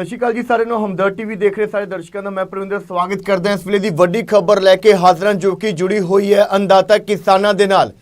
ਸਤਿ ਸ਼੍ਰੀ ਅਕਾਲ ਜੀ ਸਾਰਿਆਂ ਨੂੰ ਹਮਦਰ ਟੀਵੀ ਦੇਖ ਰਹੇ ਸਾਰੇ ਦਰਸ਼ਕਾਂ ਦਾ, ਮੈਂ ਪ੍ਰਵਿੰਦਰ ਸਵਾਗਤ ਕਰਦਾ ਇਸ ਵੇਲੇ ਦੀ ਵੱਡੀ ਖਬਰ ਲੈ ਕੇ ਹਾਜ਼ਰਾਂ ਜੋ ਕਿ ਜੁੜੀ ਹੋਈ ਹੈ ਅੰਦਾਤਾ ਕਿਸਾਨਾਂ ਦੇ ਨਾਲ।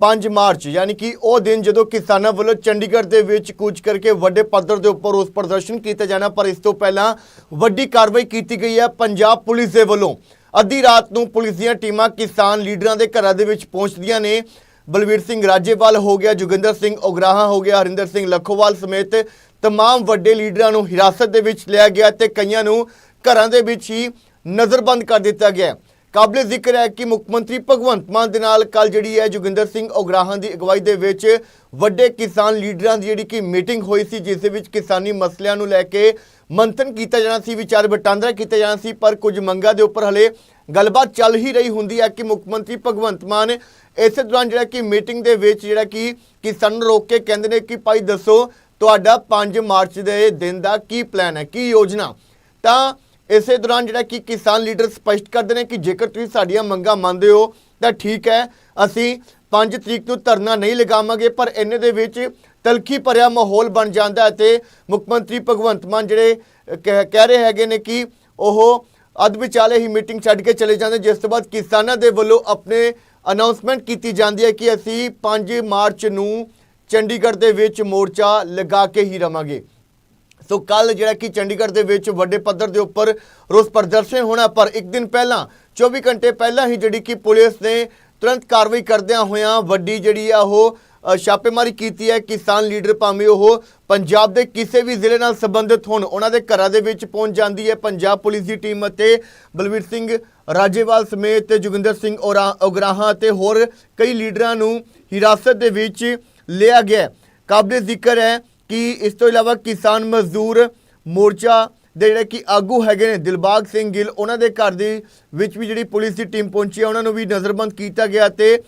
5 ਮਾਰਚ, ਯਾਨੀ ਕਿ ਉਹ ਦਿਨ ਜਦੋਂ ਕਿਸਾਨਾਂ ਵੱਲੋਂ ਚੰਡੀਗੜ੍ਹ ਦੇ ਵਿੱਚ ਕੂਚ ਕਰਕੇ ਵੱਡੇ ਪੱਧਰ ਦੇ ਉੱਪਰ ਉਸ ਪ੍ਰਦਰਸ਼ਨ ਕੀਤਾ ਜਾਣਾ, ਪਰ ਇਸ ਤੋਂ ਪਹਿਲਾਂ ਵੱਡੀ ਕਾਰਵਾਈ ਕੀਤੀ ਗਈ ਹੈ ਪੰਜਾਬ ਪੁਲਿਸ ਦੇ ਵੱਲੋਂ। ਅੱਧੀ ਰਾਤ ਨੂੰ ਪੁਲਿਸ ਦੀਆਂ ਟੀਮਾਂ ਕਿਸਾਨ ਲੀਡਰਾਂ ਦੇ ਘਰਾਂ ਦੇ ਵਿੱਚ ਪਹੁੰਚਦੀਆਂ ਨੇ। ਬਲਵੀਰ ਸਿੰਘ ਰਾਜੇਵਾਲ ਹੋ ਗਿਆ, ਜੋਗਿੰਦਰ ਸਿੰਘ ਉਗਰਾਹਾਂ ਹੋ ਗਿਆ, ਹਰਿੰਦਰ ਸਿੰਘ ਲੱਖੋਵਾਲ ਸਮੇਤ ਤਮਾਮ ਵੱਡੇ ਲੀਡਰਾਂ ਨੂੰ ਹਿਰਾਸਤ ਦੇ ਵਿੱਚ ਲਿਆ ਗਿਆ ਤੇ ਕਈਆਂ ਨੂੰ ਘਰਾਂ ਦੇ ਵਿੱਚ ਹੀ ਨਜ਼ਰਬੰਦ ਕਰ ਦਿੱਤਾ ਗਿਆ ਕਾਬਲੇ ਜ਼ਿਕਰ ਹੈ ਕਿ ਮੁੱਖ ਮੰਤਰੀ ਭਗਵੰਤ ਮਾਨ ਦੇ ਨਾਲ ਕੱਲ ਜਿਹੜੀ ਹੈ ਜੋਗਿੰਦਰ ਸਿੰਘ ਉਗਰਾਹਾਂ ਦੀ ਅਗਵਾਈ ਦੇ ਵਿੱਚ ਵੱਡੇ ਕਿਸਾਨ ਲੀਡਰਾਂ ਦੀ ਜਿਹੜੀ ਕਿ ਮੀਟਿੰਗ ਹੋਈ ਸੀ ਜਿਸ ਦੇ ਵਿੱਚ ਕਿਸਾਨੀ ਮਸਲਿਆਂ ਨੂੰ ਲੈ ਕੇ ਮੰਥਨ ਕੀਤਾ ਜਾਣਾ ਸੀ ਵਿਚਾਰ ਵਟਾਂਦਰਾ ਕੀਤਾ ਜਾਣਾ ਸੀ ਪਰ ਕੁਝ ਮੰਗਾਂ ਦੇ ਉੱਪਰ ਹਲੇ ਗੱਲਬਾਤ ਚੱਲ ਹੀ ਰਹੀ ਹੁੰਦੀ ਹੈ ਕਿ ਮੁੱਖ ਮੰਤਰੀ ਭਗਵੰਤ ਮਾਨ ਇਸੇ ਦੌਰਾਨ ਜਿਹੜਾ ਕਿ ਮੀਟਿੰਗ ਦੇ ਵਿੱਚ ਜਿਹੜਾ ਕਿ ਕਿਸਾਨ ਨੂੰ ਰੋਕ ਕੇ ਕਹਿੰਦੇ ਨੇ ਕਿ ਭਾਈ ਦੱਸੋ ਤੁਹਾਡਾ 5 ਮਾਰਚ ਦੇ ਦਿਨ ਦਾ ਕੀ ਪਲਾਨ ਹੈ, ਕੀ ਯੋਜਨਾ? ਤਾਂ ਇਸੇ ਦੌਰਾਨ ਜਿਹੜਾ ਕਿ ਕਿਸਾਨ ਲੀਡਰ ਸਪਸ਼ਟ ਕਰਦੇ ਨੇ ਕਿ ਜੇਕਰ ਤੁਸੀਂ ਸਾਡੀਆਂ ਮੰਗਾਂ ਮੰਨਦੇ ਹੋ, ਤਾਂ ਠੀਕ ਹੈ, ਅਸੀਂ 5 ਤਰੀਕ ਨੂੰ ਧਰਨਾ ਨਹੀਂ ਲਗਾਵਾਂਗੇ, ਪਰ ਇੰਨੇ ਦੇ ਵਿੱਚ ਤਲਖੀ ਭਰਿਆ ਮਾਹੌਲ ਬਣ ਜਾਂਦਾ ਹੈ ਤੇ ਮੁੱਖ ਮੰਤਰੀ ਭਗਵੰਤ ਮਾਨ ਜਿਹੜੇ ਕਹਿ ਕਹਿ ਰਹੇ ਹੈਗੇ ਨੇ ਕਿ ਉਹ ਅੱਧ ਵਿਚਾਲੇ ਹੀ ਮੀਟਿੰਗ ਛੱਡ ਕੇ ਚਲੇ ਜਾਂਦੇ, ਜਿਸ ਤੋਂ ਬਾਅਦ ਕਿਸਾਨਾਂ ਦੇ ਵੱਲੋਂ ਆਪਣੇ ਅਨਾਉਂਸਮੈਂਟ ਕੀਤੀ ਜਾਂਦੀ ਹੈ ਕਿ ਅਸੀਂ 5 ਮਾਰਚ ਨੂੰ ਚੰਡੀਗੜ੍ਹ ਦੇ ਵਿੱਚ ਮੋਰਚਾ ਲਗਾ ਕੇ ਹੀ ਰਵਾਂਗੇ। ਸੋ ਕੱਲ ਜਿਹੜਾ ਕਿ ਚੰਡੀਗੜ੍ਹ ਦੇ ਵਿੱਚ ਵੱਡੇ ਪੱਧਰ ਦੇ ਉੱਪਰ ਰੋਸ ਪ੍ਰਦਰਸ਼ਨ ਹੋਣਾ, ਪਰ ਇੱਕ ਦਿਨ ਪਹਿਲਾਂ 24 ਘੰਟੇ ਪਹਿਲਾਂ ਹੀ ਜਿਹੜੀ ਕਿ ਪੁਲਿਸ ਨੇ ਤੁਰੰਤ ਕਾਰਵਾਈ ਕਰਦਿਆਂ ਹੋਇਆਂ ਵੱਡੀ ਜਿਹੜੀ ਆ ਉਹ ਛਾਪੇਮਾਰੀ ਕੀਤੀ ਹੈ। ਕਿਸਾਨ ਲੀਡਰ ਭਾਵੇਂ ਉਹ ਪੰਜਾਬ ਦੇ ਕਿਸੇ ਵੀ ਜ਼ਿਲ੍ਹੇ ਨਾਲ ਸੰਬੰਧਿਤ ਹੋਣ, ਉਹਨਾਂ ਦੇ ਘਰਾਂ ਦੇ ਵਿੱਚ ਪਹੁੰਚ ਜਾਂਦੀ ਹੈ। ਪੰਜਾਬ ਪੁਲਿਸ ਦੀ ਟੀਮ ਅਤੇ ਬਲਵੀਰ ਸਿੰਘ ਰਾਜੇਵਾਲ ਸਮੇਤ ਜੋਗਿੰਦਰ ਸਿੰਘ ਔਰਾ- ਉਗਰਾਹਾਂ ਅਤੇ ਹੋਰ ਕਈ ਲੀਡਰਾਂ ਨੂੰ ਹਿਰਾਸਤ ਦੇ ਵਿੱਚ ਲਿਆ ਗਿਆ ਕਾਬਲੇ ਜ਼ਿਕਰ ਹੈ ਕਿ ਇਸ ਤੋਂ ਇਲਾਵਾ ਕਿਸਾਨ ਮਜ਼ਦੂਰ ਮੋਰਚਾ ਦੇ ਜਿਹੜੇ ਕਿ ਆਗੂ ਹੈਗੇ ਨੇ, ਦਿਲਬਾਗ ਸਿੰਘ ਗਿੱਲ, ਉਹਨਾਂ ਦੇ ਘਰ ਦੇ ਵਿੱਚ ਵੀ ਜਿਹੜੀ ਪੁਲਿਸ ਦੀ ਟੀਮ ਪਹੁੰਚੀ ਹੈ, ਉਹਨਾਂ ਨੂੰ ਵੀ ਨਜ਼ਰਬੰਦ ਕੀਤਾ ਗਿਆ ਤੇ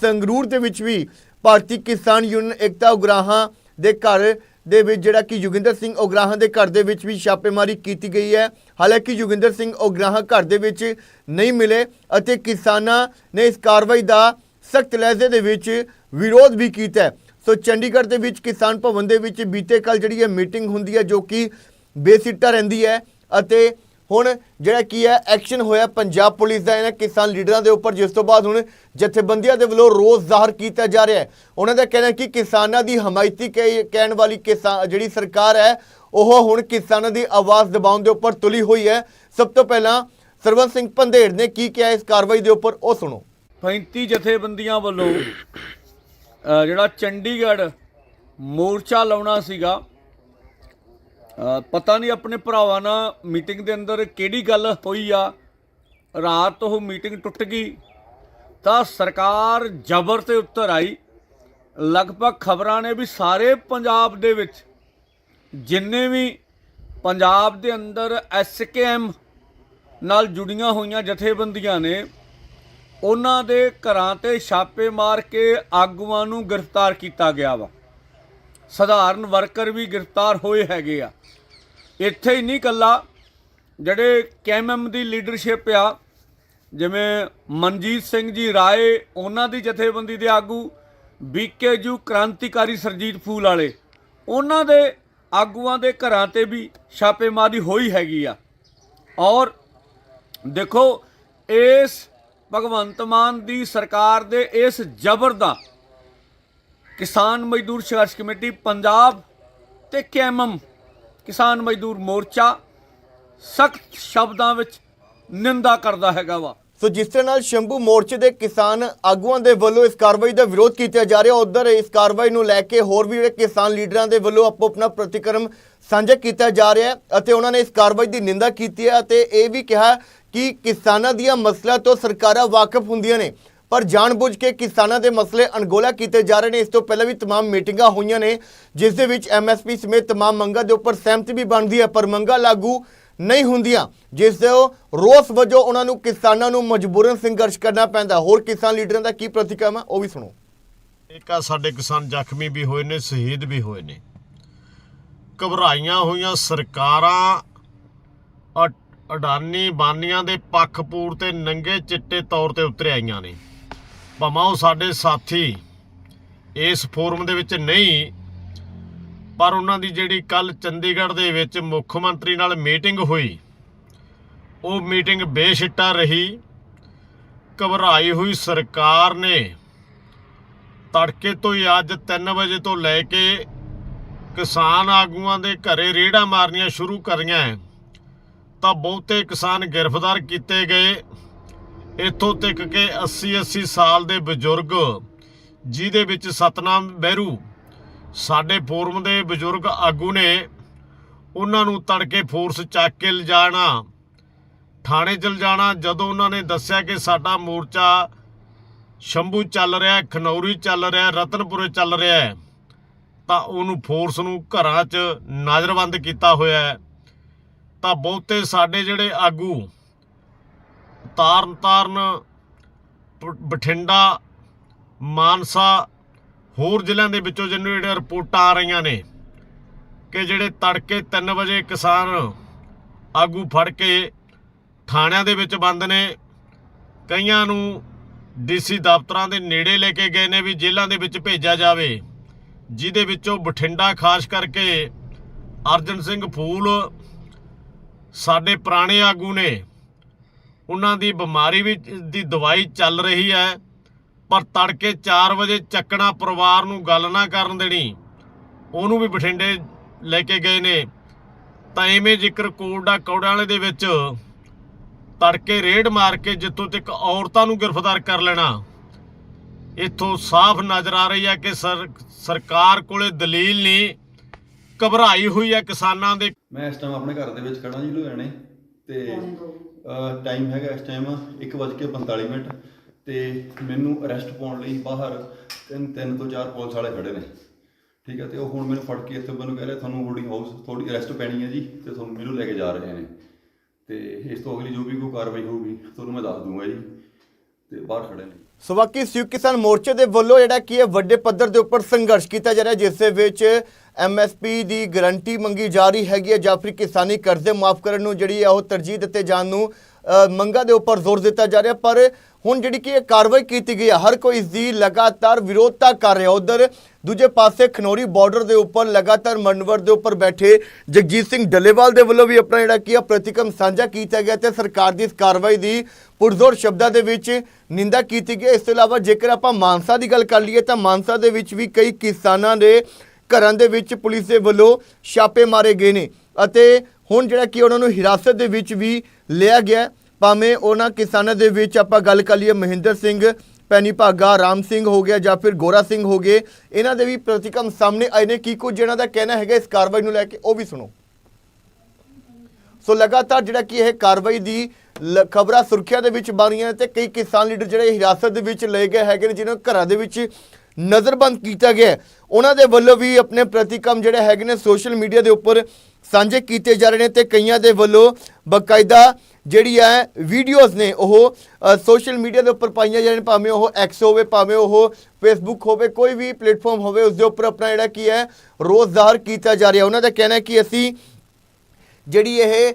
ਸੰਗਰੂਰ ਦੇ ਵਿੱਚ ਵੀ ਭਾਰਤੀ ਕਿਸਾਨ ਯੂਨੀਅਨ ਏਕਤਾ ਉਗਰਾਹਾਂ ਦੇ ਘਰ ਦੇ ਵਿੱਚ ਜਿਹੜਾ ਕਿ ਯੋਗਿੰਦਰ ਸਿੰਘ ਉਗਰਾਹਾਂ ਦੇ ਘਰ ਦੇ ਵਿੱਚ ਵੀ ਛਾਪੇਮਾਰੀ ਕੀਤੀ ਗਈ ਹੈ। ਹਾਲਾਂਕਿ ਯੋਗਿੰਦਰ ਸਿੰਘ ਉਗਰਾਹਾਂ ਘਰ ਦੇ ਵਿੱਚ ਨਹੀਂ ਮਿਲੇ ਅਤੇ ਕਿਸਾਨਾਂ ਨੇ ਇਸ ਕਾਰਵਾਈ ਦਾ ਸਖਤ ਲਹਿਜੇ ਦੇ ਵਿੱਚ ਵਿਰੋਧ ਵੀ ਕੀਤਾ ਸੋ ਚੰਡੀਗੜ੍ਹ ਦੇ ਵਿੱਚ ਕਿਸਾਨ ਭਵਨ ਦੇ ਵਿੱਚ ਬੀਤੇ ਕੱਲ ਜਿਹੜੀ ਹੈ ਮੀਟਿੰਗ ਹੁੰਦੀ ਹੈ ਜੋ ਕਿ ਬੇਸਿੱਟਾ ਰਹਿੰਦੀ ਹੈ ਅਤੇ ਹੁਣ ਜਿਹੜਾ ਕੀ ਹੈ ਐਕਸ਼ਨ ਹੋਇਆ ਪੰਜਾਬ ਪੁਲਿਸ ਦਾ, ਇਹਨਾਂ ਕਿਸਾਨ ਲੀਡਰਾਂ ਦੇ ਉੱਪਰ, ਜਿਸ ਤੋਂ ਬਾਅਦ ਹੁਣ ਜਥੇਬੰਦੀਆਂ ਦੇ ਵੱਲੋਂ ਰੋਸ ਜ਼ਾਹਰ ਕੀਤਾ ਜਾ ਰਿਹਾ ਹੈ। ਉਹਨਾਂ ਦਾ ਕਹਿਣਾ ਕਿ ਕਿਸਾਨਾਂ ਦੀ ਹਮਾਇਤੀ ਕਹਿ- ਕਹਿਣ ਵਾਲੀ ਕਿਸਾਨ, ਜਿਹੜੀ ਸਰਕਾਰ ਹੈ, ਉਹ ਹੁਣ ਕਿਸਾਨਾਂ ਦੀ ਆਵਾਜ਼ ਦਬਾਉਣ ਦੇ ਉੱਪਰ ਤੁਲੀ ਹੋਈ ਹੈ। ਸਭ ਤੋਂ ਪਹਿਲਾਂ ਸਰਵਨ ਸਿੰਘ ਪੰਧੇੜ ਨੇ ਕੀ ਕਿਹਾ ਇਸ ਕਾਰਵਾਈ ਦੇ ਉੱਪਰ, ਉਹ ਸੁਣੋ। 35 ਜਥੇਬੰਦੀਆਂ ਵੱਲੋਂ ਜਿਹੜਾ ਚੰਡੀਗੜ੍ਹ ਮੋਰਚਾ ਲਾਉਣਾ ਸੀਗਾ ਪਤਾ ਨਹੀਂ ਆਪਣੇ ਭਰਾਵਾਂ ਨਾਲ ਮੀਟਿੰਗ ਦੇ ਅੰਦਰ ਕਿਹੜੀ ਗੱਲ ਹੋਈ ਆ। ਰਾਤ ਉਹ ਮੀਟਿੰਗ ਟੁੱਟ ਗਈ, ਤਾਂ ਸਰਕਾਰ ਜ਼ਬਰ ਤੇ ਉੱਤਰ ਆਈ। ਲਗਭਗ ਖਬਰਾਂ ਨੇ ਵੀ ਸਾਰੇ ਪੰਜਾਬ ਦੇ ਵਿੱਚ, ਜਿੰਨੇ ਵੀ ਪੰਜਾਬ ਦੇ ਅੰਦਰ ਐਸਕੇਐਮ ਨਾਲ ਜੁੜੀਆਂ ਹੋਈਆਂ ਜਥੇਬੰਦੀਆਂ ਨੇ ਉਹਨਾਂ ਦੇ ਘਰਾਂ ਤੇ ਛਾਪੇ ਮਾਰ ਕੇ ਆਗੂਆਂ ਨੂੰ ਗ੍ਰਿਫਤਾਰ ਕੀਤਾ ਗਿਆ ਵਾ। ਸਧਾਰਨ ਵਰਕਰ ਵੀ ਗ੍ਰਿਫਤਾਰ ਹੋਏ ਹੈਗੇ ਆ। ਇੱਥੇ ਹੀ ਨਹੀਂ ਕੱਲਾ ਜਿਹੜੇ ਕੈਮਐਮ ਦੀ ਲੀਡਰਸ਼ਿਪ ਆ, ਜਿਵੇਂ ਮਨਜੀਤ ਸਿੰਘ ਜੀ ਰਾਏ, ਉਹਨਾਂ ਦੀ ਜਥੇਬੰਦੀ ਦੇ ਆਗੂ ਬੀਕੇਯੂ ਕ੍ਰਾਂਤੀਕਾਰੀ ਸਰਜੀਤ ਫੂਲ ਵਾਲੇ, ਉਹਨਾਂ ਦੇ ਆਗੂਆਂ ਦੇ ਘਰਾਂ ਤੇ ਵੀ ਛਾਪੇਮਾਰੀ ਹੋਈ ਹੈਗੀ ਆ। ਔਰ ਦੇਖੋ, ਇਸ ਭਗਵੰਤ ਮਾਨ ਦੀ ਸਰਕਾਰ ਦੇ ਇਸ ਜ਼ਬਰ ਦਾ ਕਿਸਾਨ ਮਜ਼ਦੂਰ ਸੰਘਰਸ਼ ਕਮੇਟੀ ਪੰਜਾਬ ਤੇ ਕੈਮਮ ਕਿਸਾਨ ਮਜ਼ਦੂਰ ਮੋਰਚਾ ਸਖਤ ਸ਼ਬਦਾਂ ਵਿੱਚ ਨਿੰਦਾ ਕਰਦਾ ਹੈਗਾ ਵਾ। ਸੋ ਜਿਸ ਤਰ੍ਹਾਂ ਨਾਲ ਸ਼ੰਭੂ ਮੋਰਚੇ ਦੇ ਕਿਸਾਨ ਆਗੂਆਂ ਦੇ ਵੱਲੋਂ ਇਸ ਕਾਰਵਾਈ ਦਾ ਵਿਰੋਧ ਕੀਤਾ ਜਾ ਰਿਹਾ ਉਧਰ ਇਸ ਕਾਰਵਾਈ ਨੂੰ ਲੈ ਕੇ ਹੋਰ ਵੀ ਜਿਹੜੇ ਕਿਸਾਨ ਲੀਡਰਾਂ ਦੇ ਵੱਲੋਂ ਆਪੋ ਆਪਣਾ ਪ੍ਰਤੀਕਰਮ ਸਾਂਝਾ ਕੀਤਾ ਜਾ ਰਿਹਾ ਹੈ ਅਤੇ ਉਹਨਾਂ ਨੇ ਇਸ ਕਾਰਵਾਈ ਦੀ ਨਿੰਦਾ ਕੀਤੀ ਹੈ ਅਤੇ ਇਹ ਵੀ ਕਿਹਾ ਕਿ ਕਿਸਾਨਾਂ ਦੀਆਂ ਮਸਲਿਆਂ ਤੋਂ ਸਰਕਾਰਾਂ ਵਾਕਿਫ ਹੁੰਦੀਆਂ ਨੇ ਪਰ ਜਾਣਬੁੱਝ ਕੇ ਕਿਸਾਨਾਂ ਦੇ ਮਸਲੇ ਅਣਗੋਲਾ ਕੀਤੇ ਜਾ ਰਹੇ ਨੇ ਇਸ ਤੋਂ ਪਹਿਲਾਂ ਵੀ तमाम ਮੀਟਿੰਗਾਂ ਹੋਈਆਂ ਨੇ ਜਿਸ ਦੇ ਵਿੱਚ ਐਮਐਸਪੀ ਸਮੇਤ तमाम ਮੰਗਾਂ ਦੇ ਉੱਪਰ ਸਹਿਮਤੀ ਵੀ ਬਣਦੀ ਹੈ ਪਰ ਮੰਗਾਂ ਲਾਗੂ ਨਹੀਂ ਹੁੰਦੀਆਂ। ਜਿਸ ਦੇ ਰੋਸ ਵਜੋਂ ਉਹਨਾਂ ਨੂੰ ਕਿਸਾਨਾਂ ਨੂੰ ਮਜਬੂਰਨ ਸੰਘਰਸ਼ ਕਰਨਾ ਪੈਂਦਾ। ਹੋਰ ਕਿਸਾਨ ਲੀਡਰਾਂ ਦਾ ਕੀ ਪ੍ਰਤੀਕਰਮ ਹੈ ਉਹ ਵੀ ਸੁਣੋ। ਇੱਕ ਆ ਸਾਡੇ ਕਿਸਾਨ ਜ਼ਖਮੀ ਵੀ ਹੋਏ ਨੇ, ਸ਼ਹੀਦ ਵੀ ਹੋਏ ਨੇ। ਘਬਰਾਈਆਂ ਹੋਈਆਂ ਸਰਕਾਰਾਂ ਅ- ਅਡਾਨੀ ਬਾਨੀਆਂ ਦੇ ਪੱਖਪੂਰ ਤੇ ਨੰਗੇ ਚਿੱਟੇ ਤੌਰ ਤੇ ਉਤਰ ਆਈਆਂ ਨੇ। ਭਾਵੇਂ ਉਹ ਸਾਡੇ ਸਾਥੀ ਇਸ ਫੋਰਮ ਦੇ ਵਿੱਚ ਨਹੀਂ ਪਰ ਉਹਨਾਂ ਦੀ ਜਿਹੜੀ ਕੱਲ ਚੰਡੀਗੜ੍ਹ ਦੇ ਵਿੱਚ ਮੁੱਖ ਮੰਤਰੀ ਨਾਲ ਮੀਟਿੰਗ ਹੋਈ, ਉਹ ਮੀਟਿੰਗ ਬੇਸ਼ਿੱਟਾ ਰਹੀ, ਘਬਰਾਈ ਹੋਈ ਸਰਕਾਰ ਨੇ। ਤੜਕੇ ਤੋਂ ਹੀ ਅੱਜ 3 ਵਜੇ ਤੋਂ ਲੈ ਕੇ ਕਿਸਾਨ ਆਗੂਆਂ ਦੇ ਘਰੇ ਰੇੜਾਂ ਮਾਰਨੀਆਂ ਸ਼ੁਰੂ ਕਰੀਆਂ ਤਾਂ ਬਹੁਤੇ ਕਿਸਾਨ ਗ੍ਰਿਫਤਾਰ ਕੀਤੇ ਗਏ। ਇੱਥੋਂ ਤੱਕ ਕਿ 80 80 ਸਾਲ ਦੇ ਬਜ਼ੁਰਗ, ਜਿਹਦੇ ਵਿੱਚ ਸਤਨਾਮ ਬਹਿਰੂ ਸਾਡੇ ਫੋਰਮ ਦੇ ਬਜ਼ੁਰਗ ਆਗੂ ਨੇ ਉਹਨਾਂ ਨੂੰ ਤੜਕੇ ਫੋਰਸ ਚੱਕ ਕੇ ਲਿਜਾਣਾ ਥਾਣੇ ਚਲ ਜਾਣਾ ਜਦੋਂ ਉਹਨਾਂ ਨੇ ਦੱਸਿਆ ਕਿ ਸਾਡਾ ਮੋਰਚਾ ਸ਼ੰਭੂ ਚੱਲ ਰਿਹਾ ਖਨੌਰੀ ਚੱਲ ਰਿਹਾ ਹੈ, ਰਤਨਪੁਰੇ ਚੱਲ ਰਿਹਾ ਤਾਂ ਉਹਨੂੰ ਫੋਰਸ ਨੂੰ ਘਰਾਂ 'ਚ ਨਜ਼ਰਬੰਦ ਕੀਤਾ ਹੋਇਆ ਹੈ। ਤਾਂ ਬਹੁਤੇ ਸਾਡੇ ਜਿਹੜੇ ਆਗੂ ਤਾਰਨ ਤਾਰਨ ਬ- ਬਠਿੰਡਾ ਮਾਨਸਾ ਹੋਰ ਜ਼ਿਲ੍ਹਿਆਂ ਦੇ ਵਿੱਚੋਂ ਜਿਹਨੂੰ ਜਿਹੜੀਆਂ ਰਿਪੋਰਟਾਂ ਆ ਰਹੀਆਂ ਨੇ ਕਿ ਜਿਹੜੇ ਤੜਕੇ 3 ਵਜੇ ਕਿਸਾਨ ਆਗੂ ਫੜ ਕੇ ਥਾਣਿਆਂ ਦੇ ਵਿੱਚ ਬੰਦ ਨੇ, ਕਈਆਂ ਨੂੰ ਡੀਸੀ ਦਫ਼ਤਰਾਂ ਦੇ ਨੇੜੇ ਲੈ ਕੇ ਗਏ ਨੇ ਵੀ ਜੇਲ੍ਹਾਂ ਦੇ ਵਿੱਚ ਭੇਜਿਆ ਜਾਵੇ, ਜਿਹਦੇ ਵਿੱਚੋਂ ਬਠਿੰਡਾ ਖਾਸ ਕਰਕੇ ਅਰਜਨ ਸਿੰਘ ਫੂਲ, ਸਾਡੇ ਪੁਰਾਣੇ ਆਗੂ ਨੇ, ਉਹਨਾਂ ਦੀ ਬਿਮਾਰੀ ਵੀ, ਦੀ ਦਵਾਈ ਚੱਲ ਰਹੀ ਹੈ। ਪਰ ਤੜਕੇ 4 ਵਜੇ ਚੱਕਣਾ ਪਰਿਵਾਰ ਨੂੰ ਗੱਲ ਨਾ ਕਰਨ ਦੇਣੀ। ਉਹਨੂੰ ਵੀ ਬਠਿੰਡੇ ਲੈ ਕੇ ਗਏ ਨੇ। ਤਾਂ ਐਵੇਂ ਜ਼ਿਕਰ ਕੋਲਡਾ ਕੌੜਾ ਵਾਲੇ ਦੇ ਵਿੱਚ ਤੜਕੇ ਰੇਡ ਮਾਰ ਕੇ ਜਿੱਥੋਂ ਤੱਕ ਔਰਤਾਂ ਨੂੰ ਗ੍ਰਿਫਤਾਰ ਕਰ ਲੈਣਾ। ਇੱਥੋਂ ਸਾਫ਼ ਨਜ਼ਰ ਆ ਰਹੀ ਹੈ ਕਿ ਸਰ ਸਰਕਾਰ ਕੋਲੇ ਦਲੀਲ ਨਹੀਂ ਘਬਰਾਈ ਹੋਈ ਹੈ ਕਿਸਾਨਾਂ ਦੇ। ਮੈਂ ਇਸ ਟਾਈਮ ਆਪਣੇ ਘਰ ਦੇ ਵਿੱਚ ਖੜਾ ਜੀ ਲੁਧਿਆਣੇ ਤੇ ਟਾਈਮ ਹੈਗਾ ਇਸ ਟਾਈਮ 1:45 ਮਿੰਟ। ਤੇ ਮੈਨੂੰ ਅਰੈਸਟ ਪਾਉਣ ਲਈ ਬਾਹਰ ਤਿੰਨ ਤਿੰਨ ਤੋਂ ਚਾਰ ਪੁਲਿਸ ਵਾਲੇ ਖੜੇ ਨੇ। ਠੀਕ ਹੈ, ਤੇ ਉਹ ਹੁਣ ਮੈਨੂੰ ਫੜ ਕੇ ਇੱਥੇ ਮੈਨੂੰ ਕਹਿ ਰਹੇ, ਤੁਹਾਨੂੰ ਹੋਲਡਿੰਗ ਹਾਊਸ ਤੁਹਾਡੀ ਅਰੈਸਟ ਪੈਣੀ ਹੈ ਜੀ, ਤੇ ਤੁਹਾਨੂੰ ਮੈਨੂੰ ਲੈ ਕੇ ਜਾ ਰਹੇ ਨੇ। ਤੇ ਇਸ ਤੋਂ ਅਗਲੀ ਜੋ ਵੀ ਕੋਈ ਕਾਰਵਾਈ ਹੋਊਗੀ, ਤੁਹਾਨੂੰ ਮੈਂ ਦੱਸ ਦੂੰਗਾ ਜੀ, ਤੇ ਬਾਹਰ ਖੜੇ ਨੇ। ਸੋ ਬਾਕੀ ਸੰਯੁਕਤ ਕਿਸਾਨ ਮੋਰਚੇ ਦੇ ਵੱਲੋਂ ਜਿਹੜਾ ਕੀ ਹੈ, ਵੱਡੇ ਪੱਧਰ ਦੇ ਉੱਪਰ ਸੰਘਰਸ਼ ਕੀਤਾ ਜਾ ਰਿਹਾ, ਜਿਸ ਦੇ ਵਿੱਚ ਐਮਐਸਪੀ ਦੀ ਗਾਰੰਟੀ ਮੰਗੀ ਜਾ ਰਹੀ ਹੈਗੀ ਹੈ, ਜਾਂ ਫਿਰ ਕਿਸਾਨੀ ਕਰਜ਼ੇ ਮਾਫ ਕਰਨ ਨੂੰ ਜਿਹੜੀ ਹੈ ਉਹ ਤਰਜੀਹ ਦਿੱਤੇ ਜਾਣ ਨੂੰ ਮੰਗਾਂ ਦੇ ਉੱਪਰ ਜ਼ੋਰ ਦਿੱਤਾ ਜਾ ਰਿਹਾ, ਪਰ ਹੁਣ ਜਿਹੜੀ ਕਿ ਇਹ ਕਾਰਵਾਈ ਕੀਤੀ ਗਈ ਹੈ, ਹਰ ਕੋਈ ਇਸ ਦੀ ਲਗਾਤਾਰ ਵਿਰੋਧਤਾ ਕਰ ਰਿਹਾ। ਉਧਰ ਦੂਜੇ ਪਾਸੇ ਖਨੌਰੀ ਬਾਰਡਰ ਦੇ ਉੱਪਰ ਲਗਾਤਾਰ ਮਨਵਰ ਦੇ ਉੱਪਰ ਬੈਠੇ ਜਗਜੀਤ ਸਿੰਘ ਡੱਲੇਵਾਲ ਦੇ ਵੱਲੋਂ ਵੀ ਆਪਣਾ ਜਿਹੜਾ ਕੀ ਆ, ਪ੍ਰਤੀਕਰਮ ਸਾਂਝਾ ਕੀਤਾ ਗਿਆ ਤੇ ਸਰਕਾਰ ਦੀ ਇਸ ਕਾਰਵਾਈ ਦੀ ਪੁਰਜ਼ੋਰ ਸ਼ਬਦਾਂ ਦੇ ਵਿੱਚ ਨਿੰਦਾ ਕੀਤੀ ਗਈ। ਇਸ ਤੋਂ ਇਲਾਵਾ ਜੇਕਰ ਆਪਾਂ ਮਾਨਸਾ ਦੀ ਗੱਲ ਕਰ ਲਈਏ ਤਾਂ ਮਾਨਸਾ ਦੇ ਵਿੱਚ ਵੀ ਕਈ ਕਿਸਾਨਾਂ ਦੇ ਘਰਾਂ ਦੇ ਵਿੱਚ ਪੁਲਿਸ ਦੇ ਵੱਲੋਂ ਛਾਪੇ ਮਾਰੇ ਗਏ ਨੇ ਅਤੇ ਹੁਣ ਜਿਹੜਾ ਕਿ ਉਹਨਾਂ ਨੂੰ ਹਿਰਾਸਤ ਦੇ ਵਿੱਚ ਵੀ ਲਿਆ ਗਿਆ ਭਾਵੇਂ ਉਹਨਾਂ ਕਿਸਾਨਾਂ ਦੇ ਵਿੱਚ ਆਪਾਂ ਗੱਲ ਕਰ ਲਈਏ ਮਹਿੰਦਰ ਸਿੰਘ, ਪੈਣੀ ਭਾਗਾ, ਰਾਮ ਸਿੰਘ ਹੋ ਗਿਆ ਜਾਂ ਫਿਰ ਗੋਰਾ ਸਿੰਘ ਹੋ ਗਏ, ਇਹਨਾਂ ਦੇ ਵੀ ਪ੍ਰਤੀਕਰਮ ਸਾਹਮਣੇ ਆਏ ਨੇ। ਕੀ ਕੁਝ ਜਿਹਨਾਂ ਦਾ ਕਹਿਣਾ ਹੈਗਾ ਇਸ ਕਾਰਵਾਈ ਨੂੰ ਲੈ ਕੇ, ਉਹ ਵੀ ਸੁਣੋ। ਸੋ ਲਗਾਤਾਰ ਜਿਹੜਾ ਕਿ ਇਹ ਕਾਰਵਾਈ ਦੀ ਖਬਰਾਂ ਸੁਰੱਖਿਆ ਦੇ ਵਿੱਚ ਬਣ ਰਹੀਆਂ ਨੇ ਤੇ ਕਈ ਕਿਸਾਨ ਲੀਡਰ ਜਿਹੜੇ ਹਿਰਾਸਤ ਦੇ ਵਿੱਚ ਲਏ ਗਏ ਹੈਗੇ ਨੇ, ਜਿਨ੍ਹਾਂ ਨੂੰ ਘਰਾਂ ਦੇ ਵਿੱਚ ਨਜ਼ਰਬੰਦ ਕੀਤਾ ਗਿਆ ਉਹਨਾਂ ਦੇ ਵੱਲੋਂ ਵੀ ਆਪਣੇ ਪ੍ਰਤੀਕਰਮ ਜਿਹੜੇ ਹੈਗੇ ਨੇ ਸੋਸ਼ਲ ਮੀਡੀਆ ਦੇ ਉੱਪਰ ਸਾਂਝੇ ਕੀਤੇ ਜਾ ਰਹੇ ਨੇ ਤੇ ਕਈਆਂ ਦੇ ਵੱਲੋਂ ਬਕਾਇਦਾ ਜਿਹੜੀ ਹੈ ਵੀਡੀਓਜ਼ ਨੇ ਉਹ ਸੋਸ਼ਲ ਮੀਡੀਆ ਦੇ ਉੱਪਰ ਪਾਈਆਂ ਜਾ ਰਹੀਆਂ ਨੇ, ਭਾਵੇਂ ਉਹ ਐਕਸ ਹੋਵੇ, ਭਾਵੇਂ ਉਹ ਫੇਸਬੁੱਕ ਹੋਵੇ, ਕੋਈ ਵੀ ਪਲੇਟਫਾਰਮ ਹੋਵੇ ਉਸ ਦੇ ਉੱਪਰ ਆਪਣਾ ਜਿਹੜਾ ਕੀ ਹੈ ਰੋਜ਼ ਜ਼ਾਹਰ ਕੀਤਾ ਜਾ ਰਿਹਾ। ਉਹਨਾਂ ਦਾ ਕਹਿਣਾ ਹੈ ਕਿ ਅਸੀਂ ਜਿਹੜੀ ਇਹ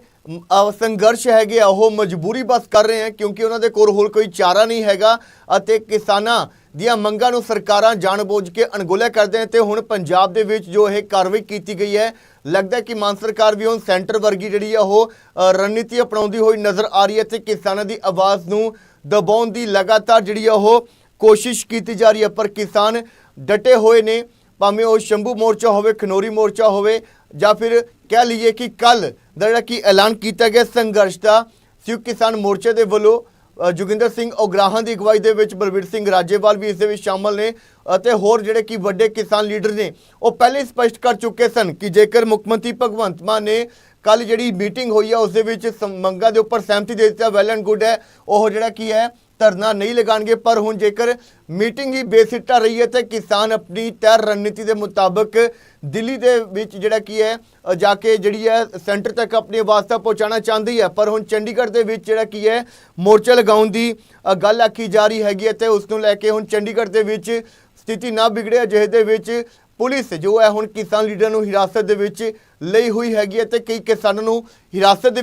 ਸੰਘਰਸ਼ ਹੈਗੇ ਆ, ਉਹ ਮਜਬੂਰੀ ਬਸ ਕਰ ਰਹੇ ਆ, ਕਿਉਂਕਿ ਉਹਨਾਂ ਦੇ ਕੋਲ ਹੋਰ ਕੋਈ ਚਾਰਾ ਨਹੀਂ ਹੈਗਾ ਅਤੇ ਕਿਸਾਨਾਂ ਦੀਆਂ ਮੰਗਾਂ ਨੂੰ ਸਰਕਾਰਾਂ ਜਾਣਬੁੱਝ ਕੇ ਅਣਗੋਲਿਆ ਕਰਦੇ ਨੇ ਤੇ ਹੁਣ ਪੰਜਾਬ ਦੇ ਵਿੱਚ ਜੋ ਇਹ ਕਾਰਵਾਈ ਕੀਤੀ ਗਈ ਹੈ, ਲੱਗਦਾ ਕਿ ਮਾਨ ਸਰਕਾਰ ਵੀ ਹੁਣ ਸੈਂਟਰ ਵਰਗੀ ਜਿਹੜੀ ਆ, ਉਹ ਰਣਨੀਤੀ ਅਪਣਾਉਂਦੀ ਹੋਈ ਨਜ਼ਰ ਆ ਰਹੀ ਹੈ ਤੇ ਕਿਸਾਨਾਂ ਦੀ ਆਵਾਜ਼ ਨੂੰ ਦਬਾਉਣ ਦੀ ਲਗਾਤਾਰ ਜਿਹੜੀ ਆ, ਉਹ ਕੋਸ਼ਿਸ਼ ਕੀਤੀ ਜਾ ਰਹੀ ਹੈ। ਪਰ ਕਿਸਾਨ ਡਟੇ ਹੋਏ ਨੇ, ਭਾਵੇਂ ਉਹ ਸ਼ੰਭੂ ਮੋਰਚਾ ਹੋਵੇ, ਖਨੋਰੀ ਮੋਰਚਾ ਹੋਵੇ ਜਾਂ ਫਿਰ ਕਹਿ ਲਈਏ ਕਿ ਕੱਲ ਦਾ ਜਿਹੜਾ ਕਿ ਐਲਾਨ ਕੀਤਾ ਗਿਆ ਸੰਘਰਸ਼ ਦਾ ਸੰਯੁਕਤ ਕਿਸਾਨ ਮੋਰਚੇ ਦੇ ਵੱਲੋਂ ਅ, ਜੋਗਿੰਦਰ ਸਿੰਘ ਉਗਰਾਹਾਂ ਦੀ ਅਗਵਾਈ ਦੇ ਵਿੱਚ ਬਲਬੀਰ ਸਿੰਘ ਰਾਜੇਵਾਲ ਵੀ ਇਸ ਦੇ ਵਿੱਚ ਸ਼ਾਮਲ ਨੇ ਅਤੇ ਹੋਰ ਜਿਹੜੇ ਕਿ ਵੱਡੇ ਕਿਸਾਨ ਲੀਡਰ ਨੇ ਉਹ ਪਹਿਲੇ ਹੀ ਸਪਸ਼ਟ ਕਰ ਚੁੱਕੇ ਸਨ ਕਿ ਜੇਕਰ ਮੁੱਖ ਮੰਤਰੀ ਭਗਵੰਤ ਮਾਨ ਨੇ ਕੱਲ ਜਿਹੜੀ ਮੀਟਿੰਗ ਹੋਈ ਹੈ ਉਸ ਦੇ ਵਿੱਚ ਸਮ- ਮੰਗਾਂ ਦੇ ਉੱਪਰ ਸਹਿਮਤੀ ਦੇ ਦਿੱਤਾ ਵੈਲ ਐਂਡ ਗੁੱਡ ਹੈ ਉਹ ਜਿਹੜਾ ਕੀ ਹੈ ਧਰਨਾ ਨਹੀਂ ਲਗਾਣਗੇ, ਪਰ ਹੁਣ ਜੇਕਰ ਮੀਟਿੰਗ ਹੀ ਬੇਸਿੱਟਾ ਰਹੀ ਹੈ, ਤੇ ਕਿਸਾਨ ਆਪਣੀ ਤੈਅ ਰਣਨੀਤੀ ਦੇ ਮੁਤਾਬਕ ਦਿੱਲੀ ਦੇ ਵਿੱਚ ਜਿਹੜਾ ਕੀ ਹੈ ਜਾ ਕੇ ਜਿਹੜੀ ਹੈ, ਸੈਂਟਰ ਤੱਕ ਆਪਣੀ ਆਵਾਜ਼ ਤੱਕ ਪਹੁੰਚਾਉਣਾ ਚਾਹੁੰਦੀ ਹੈ, ਪਰ ਹੁਣ ਚੰਡੀਗੜ੍ਹ ਦੇ ਵਿੱਚ ਜਿਹੜਾ ਕੀ ਹੈ, ਮੋਰਚਾ ਲਗਾਉਣ ਦੀ ਗੱਲ ਆਖੀ ਜਾ ਰਹੀ ਹੈਗੀ ਹੈ, ਤੇ ਉਸ ਨੂੰ ਲੈ ਕੇ ਹੁਣ ਚੰਡੀਗੜ੍ਹ ਦੇ ਵਿੱਚ ਸਥਿਤੀ ਨਾ ਵਿਗੜੇ ਅਜਿਹੇ ਦੇ ਵਿੱਚ ਪੁਲਿਸ ਜੋ ਹੈ ਹੁਣ ਕਿਸਾਨ ਲੀਡਰ ਨੂੰ ਹਿਰਾਸਤ ਦੇ ਵਿੱਚ ਲਈ ਹੋਈ ਹੈਗੀ ਹੈ, ਤੇ ਕਈ ਕਿਸਾਨਾਂ ਨੂੰ ਹਿਰਾਸਤ ਦੇ